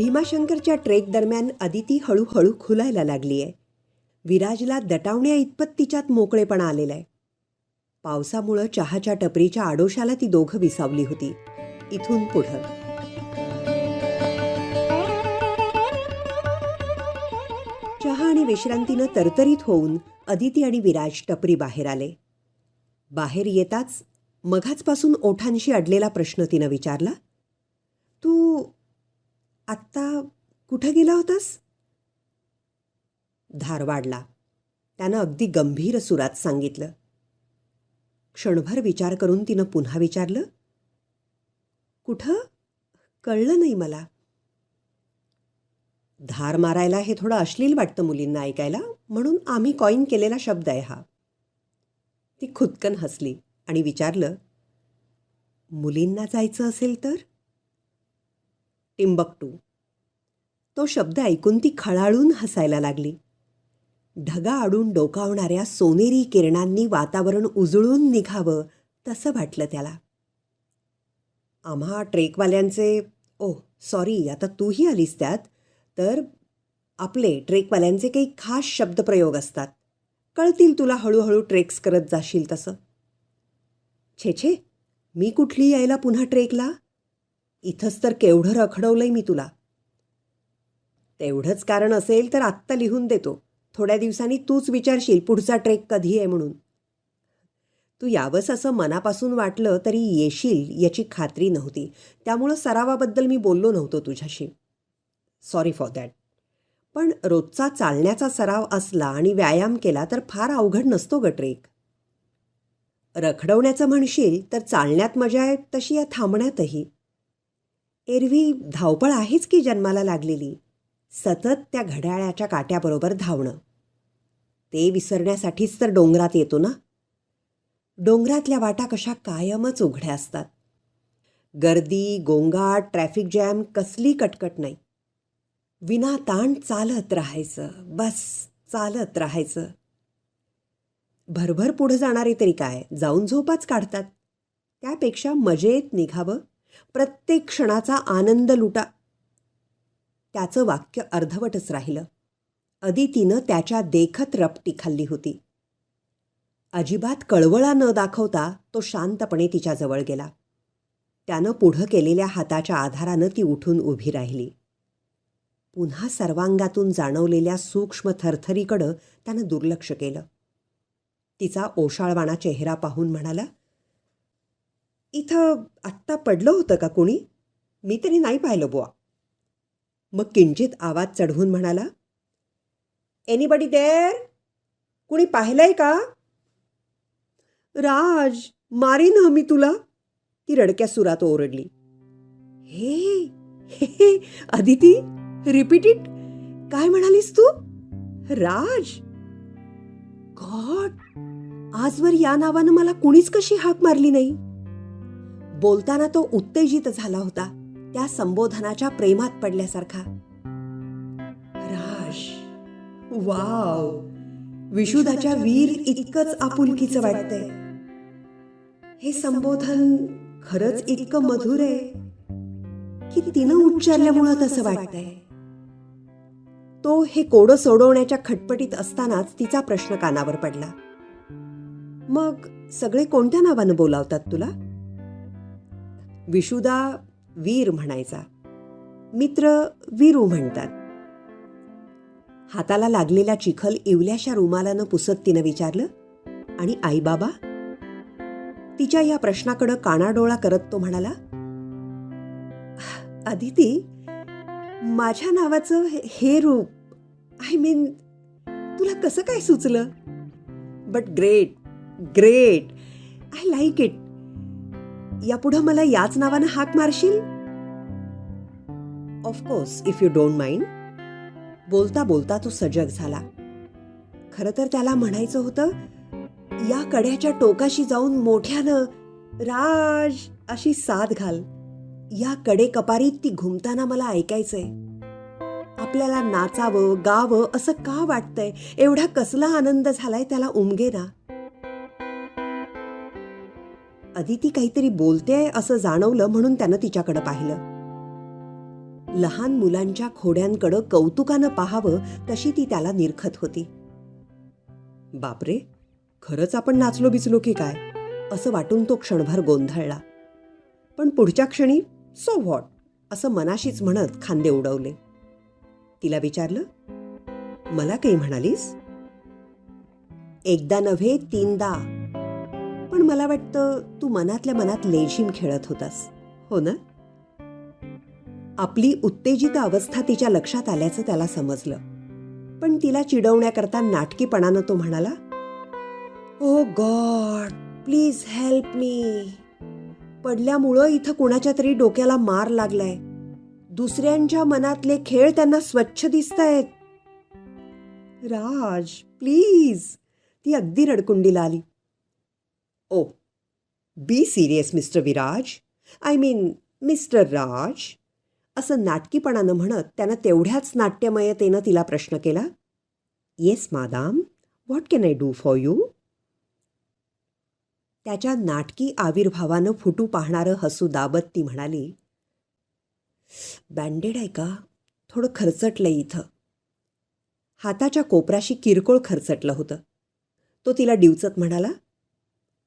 भीमाशंकरच्या trek दरम्यान अदिती हळूहळू खुलायला लागली आहे विराजला दटावण्या इतपत तिच्यात मोकळेपणा आलेला आहे पावसामुळं चहाच्या टपरीच्या आडोशाला ती दोघं विसावली होती. इथून पुढं. चहा आणि विश्रांतीनं तरतरीत होऊन अदिती आणि विराज टपरी बाहेर आले. बाहेर येताच मघाचपासून ओठांशी अडलेला प्रश्न तिनं विचारला तू आत्ता कुठं गेला होतास? धारवाडला. त्यानं अगदी गंभीर सुरात सांगितलं. क्षणभर विचार करून तिनं पुन्हा विचारलं कुठं? कळलं नाही मला. धार मारायला हे थोडं अश्लील वाटतं मुलींना ऐकायला म्हणून आम्ही कॉईन केलेला शब्द आहे हा. ती खुदकन हसली आणि विचारलं मुलींना जायचं असेल तर? टिंबकटू. तो शब्द ऐकून ती खळाळून हसायला लागली. ढगा आडून डोकावणाऱ्या सोनेरी किरणांनी वातावरण उजळून निघावं तसं वाटलं त्याला. आम्हा ट्रेकवाल्यांचे ओ सॉरी आता तूही आलीस त्यात तर आपले ट्रेकवाल्यांचे काही खास शब्दप्रयोग असतात. कळतील तुला हळूहळू ट्रेक्स करत जाशील तसं. छे छे मी कुठली यायला पुन्हा ट्रेकला? इथंच तर केवढं रखडवलंय मी तुला. तेवढंच कारण असेल तर आत्ता लिहून देतो. थोड्या दिवसांनी तूच विचारशील पुढचा ट्रेक कधी आहे म्हणून. तू यावंस असं मनापासून वाटलं तरी येशील याची खात्री नव्हती. त्यामुळं सरावाबद्दल मी बोललो नव्हतो तुझ्याशी. Sorry for that. पण रोजचा चालण्याचा सराव असला आणि व्यायाम केला तर फार अवघड नसतो ग ट्रेक. रखडवण्याचं म्हणशील तर चालण्यात मजा आहे तशी या थांबण्यातही. एरवी धावपळ आहेच की जन्माला लागलेली? सतत त्या घड्याळाच्या काट्याबरोबर धावणं. ते विसरण्यासाठीच तर डोंगरात येतो ना? डोंगरातल्या वाटा कशा कायमच उघड्या असतात. गर्दी गोंगाट ट्रॅफिक जॅम कसली कटकट नाही. विना ताण चालत राहायचं बस चालत राहायचं. भरभर पुढं जाणारे तरी काय जाऊन झोपाच काढतात. त्यापेक्षा मजेत निघावं. प्रत्येक क्षणाचा आनंद लुटा. त्याचं वाक्य अर्धवटच राहिलं. अदितीनं त्याच्या देखत रपटी खाल्ली होती. अजिबात कळवळा न दाखवता तो शांतपणे तिच्याजवळ गेला. त्यानं पुढं केलेल्या हाताच्या आधारानं ती उठून उभी राहिली. पुन्हा सर्वांगातून जाणवलेल्या सूक्ष्म थरथरीकडं त्यानं दुर्लक्ष केलं. तिचा ओशाळवाणा चेहरा पाहून म्हणाला इथं आत्ता पडलं होतं का कोणी? मी तरी नाही पाहिलं बुवा. मग किंचित आवाज चढवून म्हणाला एनीबडी डेअर कुणी पाहिलंय का? राज मारीन मी तुला. ती रडक्या सुरात ओरडली. हे हे, हे अदिती रिपीट इट काय म्हणालीस तू? राज. गॉड आजवर या नावानं मला कुणीच कशी हाक मारली नाही? बोलताना तो उत्तेजित झाला होता त्या संबोधनाच्या प्रेमात पडल्यासारखा. राज वाव! विशुदाच्या वीर इतकंच आपुलकीचं वाटतंय. हे संबोधन खरंच इतकं मधुर आहे की तिनं उच्चारल्यामुळं तसं वाटतंय. तो हे कोडं सोडवण्याच्या खटपटीत असतानाच तिचा प्रश्न कानावर पडला. मग सगळे कोणत्या नावानं बोलावतात तुला? विशुदा वीर म्हणायचा. मित्र वीरू म्हणतात. हाताला लागलेला चिखल इवल्याशा रुमालानं पुसत तिनं विचारलं आणि आई बाबा तिच्या या प्रश्नाकडं कानाडोळा करत तो म्हणाला अदिती माझ्या नावाचं हे- हे रूप आय मीन तुला कसं काय सुचलं? But great great I like it यापुढं मला याच नावानं हाक मारशील? Of course if you don't mind बोलता बोलता तो सजग झाला. खरं तर त्याला म्हणायचं होतं या कड्याच्या टोकाशी जाऊन मोठ्यानं राज अशी साथ घाल. या कडे कपारीत ती घुमताना मला ऐकायचंय. आपल्याला नाचावं गावं असं का वाटतंय? एवढा कसला आनंद झालाय त्याला उमगे ना अदिती काहीतरी बोलते असं जाणवलं म्हणून त्यानं तिच्याकडे पाहिलं. लहान मुलांच्या खोड्यांकडं कौतुकानं पाहावं तशी ती त्याला निरखत होती. बापरे खरंच आपण नाचलो बिचलो की काय? असं वाटून तो क्षणभर गोंधळला. पण पुढच्या क्षणी सो व्हॉट असं मनाशीच म्हणत खांदे उडवले. तिला विचारलं मला काही म्हणालीस? एकदा नव्हे तीनदा. पण मला वाटतं तू मनातल्या मनात लेझिम खेळत होतास. हो ना? आपली उत्तेजित अवस्था तिच्या लक्षात आल्याचं त्याला समजलं. पण तिला चिडवण्याकरता नाटकीपणानं तो म्हणाला oh God please help me. पडल्यामुळं इथं कुणाच्या तरी डोक्याला मार लागलाय. दुसऱ्यांच्या मनातले खेळ त्यांना स्वच्छ दिसत आहेत राज प्लीज. ती अगदी रडकुंडीला आली. ओ be serious mister Viraj I mean mister Raj असं नाटकीपणानं म्हणत त्यानं तेवढ्याच नाट्यमयतेनं तिला प्रश्न केला. Yes madam what can I do for you त्याच्या नाटकी आविर्भावानं फुटू पाहणारं हसू दाबत ती म्हणाली बँडेड आहे का? थोडं खरचटलं इथं. हाताच्या कोपराशी किरकोळ खरचटलं होतं. तो तिला डिवचत म्हणाला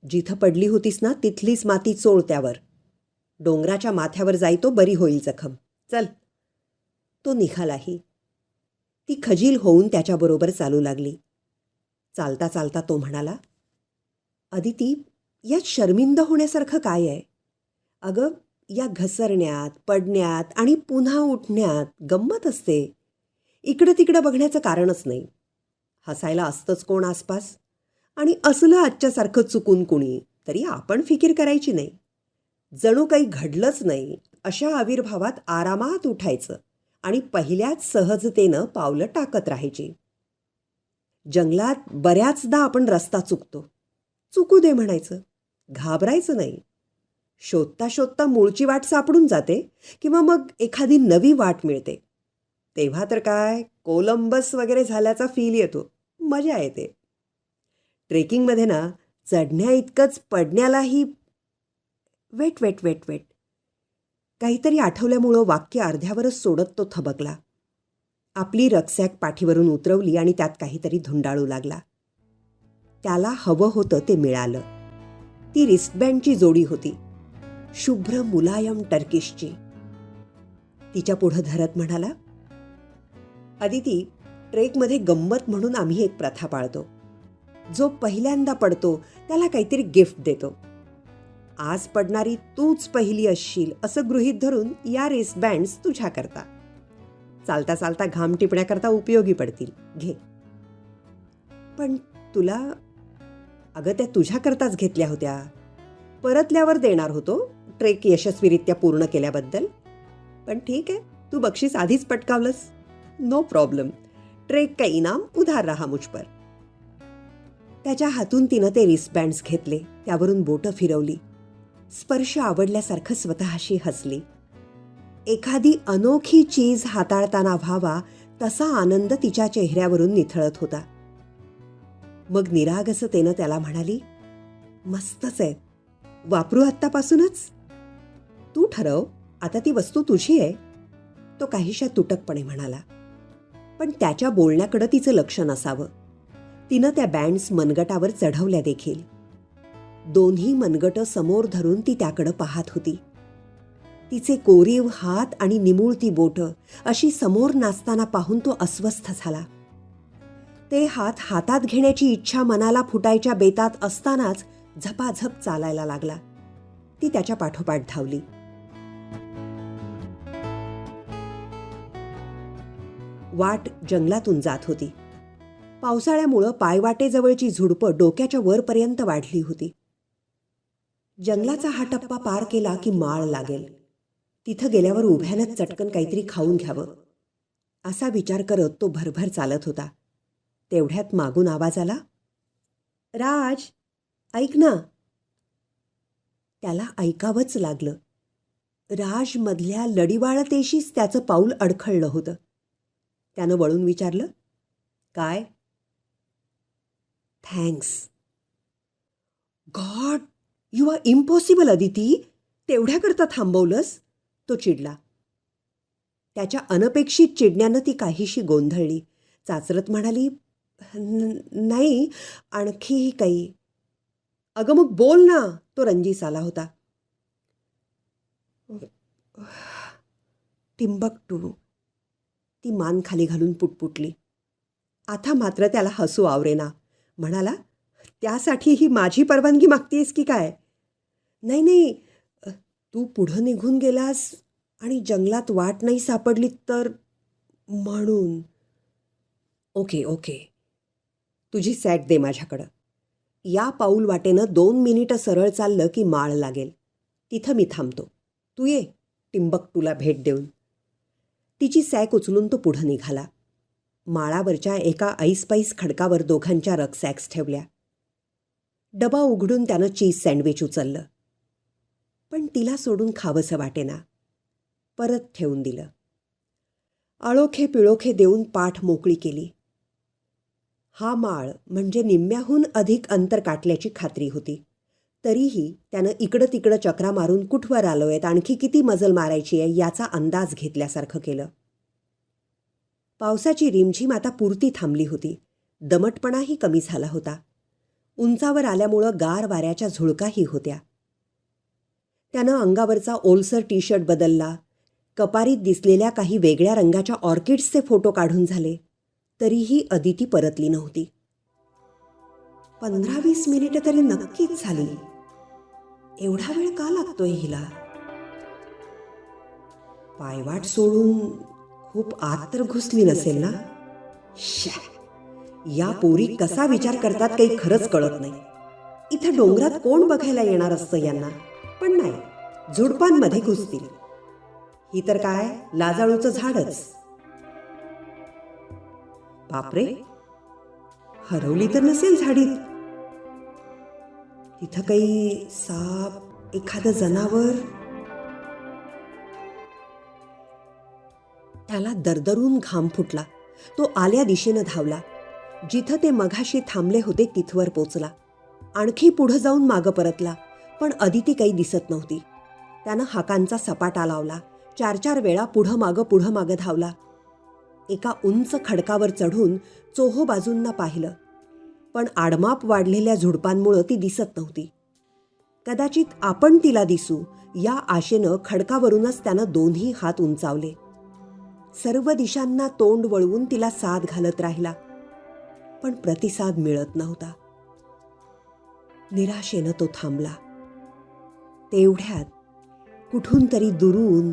जिथं पडली होतीस ना तिथलीच माती चोळ त्यावर. डोंगराच्या माथ्यावर जाई तो बरी होईल जखम. चल. तो निघालाही. ती खजील होऊन त्याच्याबरोबर चालू लागली. चालता चालता तो म्हणाला अदिती यात शर्मिंद होण्यासारखं काय आहे? अगं या घसरण्यात पडण्यात आणि पुन्हा उठण्यात गंमत असते. इकडं तिकडं बघण्याचं कारणच नाही. हसायला असतंच कोण आसपास. आणि असलं आजच्यासारखं चुकून कुणी तरी आपण फिकीर करायची नाही. जणू काही घडलंच नाही अशा आविर्भावात आरामात उठायचं आणि पहिल्याच सहजतेनं पावलं टाकत राहायची. जंगलात बऱ्याचदा आपण रस्ता चुकतो. चुकू दे म्हणायचं. घाबरायचं नाही. शोधता शोधता मूळची वाट सापडून जाते किंवा मग एखादी नवी वाट मिळते. तेव्हा तर काय कोलंबस वगैरे झाल्याचा फील येतो. मजा येते. ट्रेकिंगमध्ये ना चढण्या इतकंच पडण्यालाही वेट वेट वेट वेट. काहीतरी आठवल्यामुळं वाक्य अर्ध्यावरच सोडत तो थबकला. आपली रक्सॅक पाठीवरून उतरवली आणि त्यात काहीतरी धुंडाळू लागला. त्याला हवं होतं ते मिळालं. ती रिस्टबँडची जोडी होती. शुभ्र मुलायम टर्किशची. तिच्या पुढं धरत म्हणाला अदिती ट्रेकमध्ये गंमत म्हणून आम्ही एक प्रथा पाळतो. जो पहिल्यांदा पडतो त्याला काहीतरी गिफ्ट देतो. आज पडणारी तूच पहिली असशील असं गृहीत धरून या रिस्टबँड्स तुझ्याकरता चालता चालता घाम टिपण्याकरता उपयोगी पडतील. घे. पण तुला अगं त्या तुझ्याकरताच घेतल्या होत्या. परतल्यावर देणार होतो ट्रेक यशस्वीरित्या पूर्ण केल्याबद्दल. पण ठीक आहे तू बक्षीस आधीच पटकावलंस. नो प्रॉब्लेम ट्रेक का इनाम उधार रहा मुझ पर. त्याच्या हातून तिनं ते रिस्बँड्स घेतले. त्यावरून बोटं फिरवली. स्पर्श आवडल्यासारखं स्वतःशी हसली. एखादी अनोखी चीज हाताळताना व्हावा तसा आनंद तिच्या चेहऱ्यावरून निथळत होता. मग निरागसतेनं त्याला म्हणाली मस्तच आहे. वापरू आत्तापासूनच? तू ठरव. आता ती वस्तू तुझी आहे. तो काहीशा तुटकपणे म्हणाला. पण त्याच्या बोलण्याकडं तिचं लक्ष नसावं. तिनं त्या बँड्स मनगटावर चढवल्या देखील. दोन्ही मनगटं समोर धरून ती त्याकडं पाहत होती. तिचे कोरीव हात आणि निमुळती बोटं अशी समोर नाचताना पाहून तो अस्वस्थ झाला. ते हात हातात घेण्याची इच्छा मनाला फुटायच्या बेतात असतानाच झपाझप चालायला लागला. ती त्याच्या पाठोपाठ धावली. वाट जंगलातून जात होती. पावसाळ्यामुळं पायवाटेजवळची झुडपं डोक्याच्या वरपर्यंत वाढली होती. जंगलाचा हा टप्पा पार केला की माळ लागेल. तिथं गेल्यावर उभ्यानंच चटकन काहीतरी खाऊन घ्यावं. असा विचार करत तो भरभर चालत होता. तेवढ्यात मागून आवाज आला राज ऐक ना. त्याला ऐकावंच लागलं. राजमधल्या लडीवाळतेशीच त्याचं पाऊल अडखळलं होतं. त्यानं वळून विचारलं काय? Thanks God you are impossible Aditi तेवढ्याकरता थांबवलंस. तो चिडला. त्याच्या अनपेक्षित चिडण्यानं ती काहीशी गोंधळली. चाचरत म्हणाली नाही आणखीही काही. अगं मग बोल ना तो रंजीस आला होता. टिंबकटू ती मान खाली घालून पुटपुटली. आता मात्र त्याला हसू आवरेना. म्हणाला त्यासाठी ही माझी परवानगी मागतीयस की काय? नाही नाही. तू पुढं निघून गेलास आणि जंगलात वाट नाही सापडली तर म्हणून. Okay okay. तुझी सॅट दे माझ्याकडं. या पाऊल वाटेनं दोन मिनिटं सरळ चाललं की माळ लागेल. तिथं मी थांबतो. तू ये. टिंबक तुला भेट देऊन. तिची सॅक उचलून तो पुढं निघाला. माळावरच्या एका ऐसपाईस खडकावर दोघांच्या रक्सॅक्स ठेवल्या. डबा उघडून त्यानं चीज सँडविच उचललं. पण तिला सोडून खावंसं वाटेना. परत ठेवून दिलं. अळोखे पिळोखे देऊन पाठ मोकळी केली. हा माळ म्हणजे निम्म्याहून अधिक अंतर काटल्याची खात्री होती. तरीही त्यानं इकडं तिकडं चक्रा मारून कुठवर आलोयत आणखी किती मजल मारायची आहे याचा अंदाज घेतल्यासारखं केलं. पावसाची रिमझिम आता पुरती थांबली होती. दमटपणाही कमी झाला होता. उंचावर आल्यामुळं गार वाऱ्याच्या झुळकाही होत्या. त्यानं अंगावरचा ओलसर टी शर्ट बदलला. कपारीत दिसलेल्या काही वेगळ्या रंगाच्या ऑर्किड्सचे फोटो काढून झाले. तरीही अदिती परतली नव्हती. पंधरा वीस मिनिटं तरी नक्कीच झाली. एवढा वेळ का लागतोय हिला? पायवाट सोडून खूप आत तर घुसली नसेल ना? श्या या पोरी कसा विचार करतात काही खरंच कळत नाही. इथं डोंगरात कोण बघायला येणार असतं यांना? पण नाही झुडपांमध्ये घुसतील. ही तर काय लाजाळूचं झाडच. बापरे हरवली तर नसेल झाडीत. तिथं काही साप एखादं जनावर. त्याला दरदरून घाम फुटला. तो आल्या दिशेनं धावला. जिथं ते मघाशी थांबले होते तिथवर पोचला. आणखी पुढं जाऊन मागं परतला पण अदिती काही दिसत नव्हती. त्यानं हाकांचा सपाटा लावला. चार चार वेळा पुढं मागं पुढं मागं धावला. एका उंच खडकावर चढून चोहो बाजूंना पाहिलं. पण आडमाप वाढलेल्या झुडपांमुळं ती दिसत नव्हती. कदाचित आपण तिला दिसू या आशेनं खडकावरूनच त्यानं दोन्ही हात उंचावले. सर्व दिशांना तोंड वळवून तिला साथ घालत राहिला. पण प्रतिसाद मिळत नव्हता. निराशेनं तो थांबला. तेवढ्यात कुठून तरी दुरून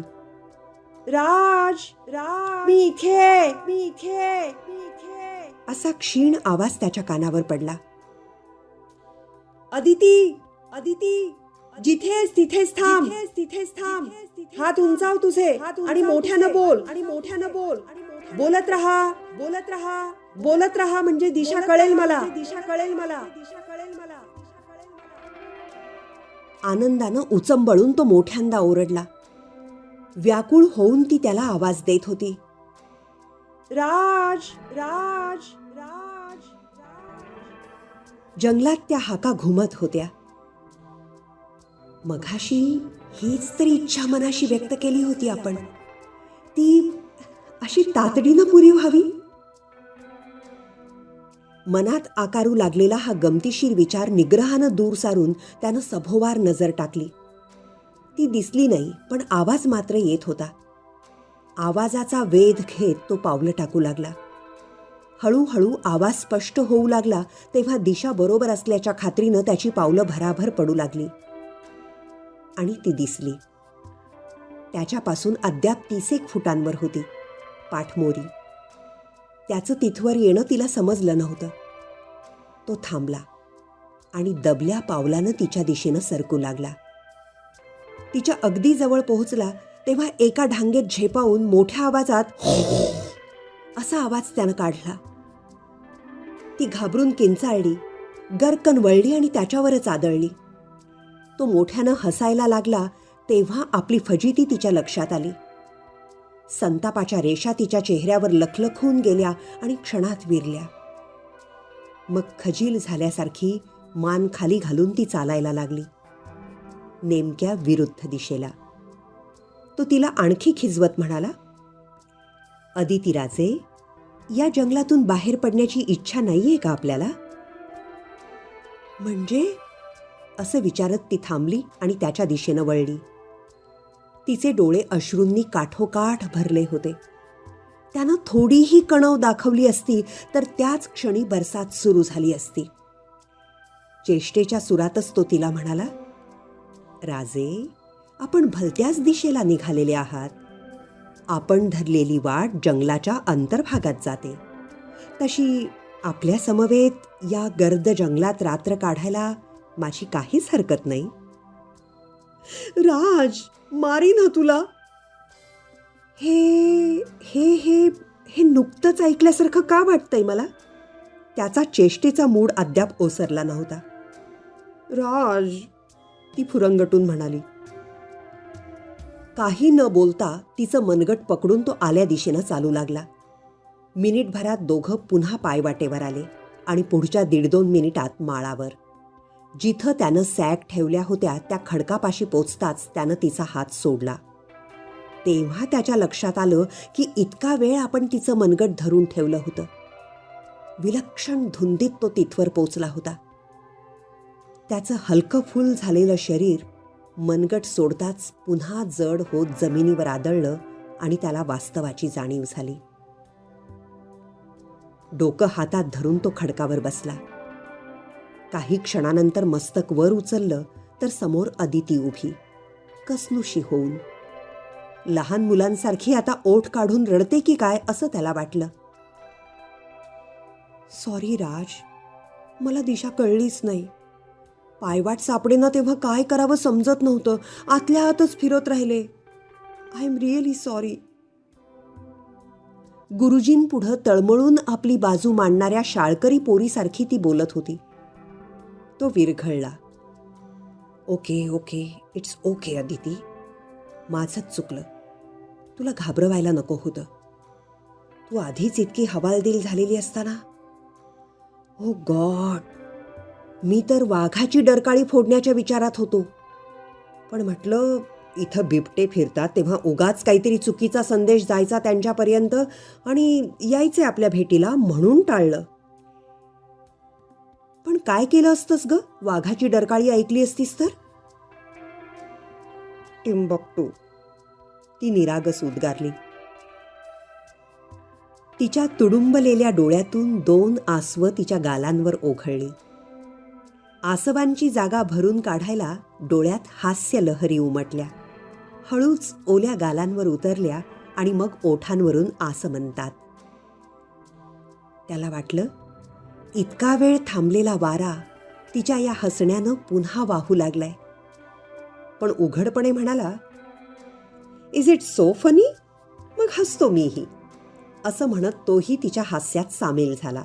राज राज. मी इथे. मी इथे. मी इथे. असा क्षीण आवाज त्याच्या कानावर पडला. अदिती अदिती. जिथेच तिथेच थांब. तिथेच थांब. हात उंचाव तुझे आणि मोठ्यानं बोल. आणि मोठ्यानं बोल. बोलत राहा. बोलत राहा. बोलत राहा म्हणजे दिशा कळेल मला. दिशा कळेल मला दिशा कळेल मला. आनंदानं उचंबळून तो मोठ्यांदा ओरडला. व्याकुळ होऊन ती त्याला आवाज देत होती. राज राज राज. जंगलात त्या हाका घुमत होत्या. मघाशी हीच तरी इच्छा मनाशी व्यक्त केली होती आपण. ती अशी तातडीनं पुरी व्हावी? मनात आकारू लागलेला हा गमतीशीर विचार निग्रहानं दूर सारून त्यानं सभोवार नजर टाकली. ती दिसली नाही पण आवाज मात्र येत होता. आवाजाचा वेध घेत तो पावलं टाकू लागला. हळूहळू आवाज स्पष्ट होऊ लागला तेव्हा दिशा बरोबर असल्याच्या खात्रीनं त्याची पावलं भराभर पडू लागली. आणि ती दिसली. त्याच्यापासून अद्याप तीस एक फुटांवर होती पाठमोरी. त्याचं तिथवर येणं तिला समजलं नव्हतं. तो थांबला आणि दबल्या पावलानं तिच्या दिशेनं सरकू लागला. तिच्या अगदी जवळ पोहोचला तेव्हा एका ढांगेत झेपावून मोठ्या आवाजात असा आवाज त्यानं काढला. ती घाबरून किंचाळली गरकन वळली आणि त्याच्यावरच आदळली. तो मोठ्यानं हसायला लागला तेव्हा आपली फजिती तिच्या लक्षात आली. संतापाच्या रेषा तिच्या चेहऱ्यावर लखलखून गेल्या आणि क्षणात विरल्या. मग खजील झाल्यासारखी मान खाली घालून ती चालायला लागली. नेमक्या विरुद्ध दिशेला. तो तिला आणखी खिजवत म्हणाला अदिती राजे या जंगलातून बाहेर पडण्याची इच्छा नाहीये का आपल्याला? म्हणजे? असं विचारत ती थांबली आणि त्याच्या दिशेनं वळली. तिचे डोळे अश्रूंनी काठोकाठ भरले होते. त्यानं थोडीही कणव दाखवली असती तर त्याच क्षणी बरसात सुरू झाली असती. चेष्टेच्या सुरातच तो तिला म्हणाला राजे आपण भलत्याच दिशेला निघालेले आहात. आपण धरलेली वाट जंगलाच्या अंतर्भागात जाते. तशी आपल्या समवेत या गर्द जंगलात रात्र काढायला माझी काहीच हरकत नाही. राज मारी ना तुला. हे हे हे हे नुकतंच ऐकल्यासारखं का वाटतंय मला? त्याचा चेष्टेचा मूड अद्याप ओसरला नव्हता. राज ती फुरंगटून म्हणाली. काही न बोलता तिचं मनगट पकडून तो आल्या दिशेनं चालू लागला. मिनिटभरात दोघं पुन्हा पायवाटेवर आले आणि पुढच्या दीड दोन मिनिटात माळावर. जिथं त्यानं सॅग ठेवल्या होत्या त्या खडकापाशी पोचताच त्यानं तिचा हात सोडला. तेव्हा त्याच्या लक्षात आलं की इतका वेळ आपण तिचं मनगट धरून ठेवलं होतं. विलक्षण धुंदीत तो तिथवर पोचला होता. त्याचं हलकं फुल झालेलं शरीर मनगट सोडताच पुन्हा जड होत जमिनीवर आदळलं आणि त्याला वास्तवाची जाणीव झाली. डोकं हातात धरून तो खडकावर बसला. काही क्षणानंतर मस्तक वर उचललं तर समोर अदिती उभी. कसनुशी होऊन लहान मुलांसारखी आता ओठ काढून रडते की काय असं त्याला वाटलं. सॉरी राज मला दिशा कळलीच नाही. पायवाट सापडेना तेव्हा काय करावं समजत नव्हतं. आतल्या आतच फिरत राहिले. आय एम रिअली सॉरी गुरुजींपुढं तळमळून आपली बाजू मांडणाऱ्या शाळकरी पोरीसारखी ती बोलत होती. तो विरघळला. Okay okay it's okay Aditi. माझंच चुकलं. तुला घाबरवायला नको होतं. तू आधीच इतकी हवालदिल झालेली असताना. हो गॉड! मी तर वाघाची डरकाळी फोडण्याच्या विचारात होतो. पण म्हटलं इथं बिबटे फिरतात तेव्हा उगाच काहीतरी चुकीचा संदेश जायचा त्यांच्यापर्यंत आणि यायचे आपल्या भेटीला म्हणून टाळलं. पण काय केलं असतंस ग? वाघाची डरकाळी ऐकली असतीस तर? टिंबकटू ती. निरागस उद्गारली. तिच्या तुडुंबलेल्या डोळ्यातून दोन आसवं तिच्या गालांवर ओघळली. आसवांची जागा भरून काढायला डोळ्यात हास्य लहरी उमटल्या. हळूच ओल्या गालांवर उतरल्या आणि मग ओठांवरून आसमंतात त्याला वाटलं इतका वेळ थांबलेला वारा तिच्या या हसण्यानं पुन्हा वाहू लागलाय. पण उघडपणे म्हणाला इज इट सो फनी मग हसतो मीही. असं म्हणत तोही तिच्या हास्यात सामील झाला.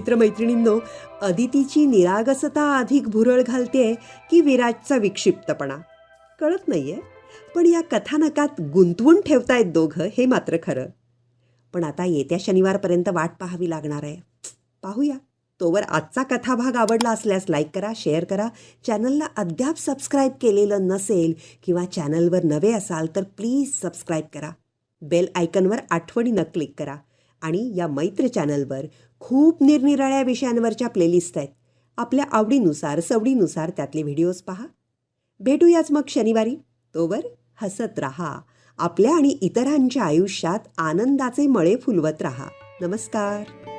मित्रमैत्रिणींनो अदितीची निरागसता अधिक भुरळ घालते की विराजचा विक्षिप्तपणा. कळत नाहीये पण या कथानकात गुंतवून ठेवतायत दोघं हे मात्र खरं. पण आता येत्या शनिवारपर्यंत वाट पाहावी लागणार आहे. पाहूया. तोवर आजचा कथाभाग आवडला असल्यास लाईक करा शेअर करा. चॅनलला अद्याप सबस्क्राईब केलेलं नसेल किंवा चॅनलवर नवे असाल तर प्लीज सबस्क्राईब करा. बेल आयकनवर आठवणीनं क्लिक करा आणि या मैत्र चॅनलवर खूप निरनिराळ्या विषयांवरच्या प्लेलिस्ट आहेत. आपल्या आवडीनुसार सवडीनुसार त्यातले व्हिडिओज पहा. भेटूयाच मग शनिवारी. तोवर हसत रहा. आपल्या आणि इतरांच्या आयुष्यात आनंदाचे मळे फुलवत राहा. नमस्कार.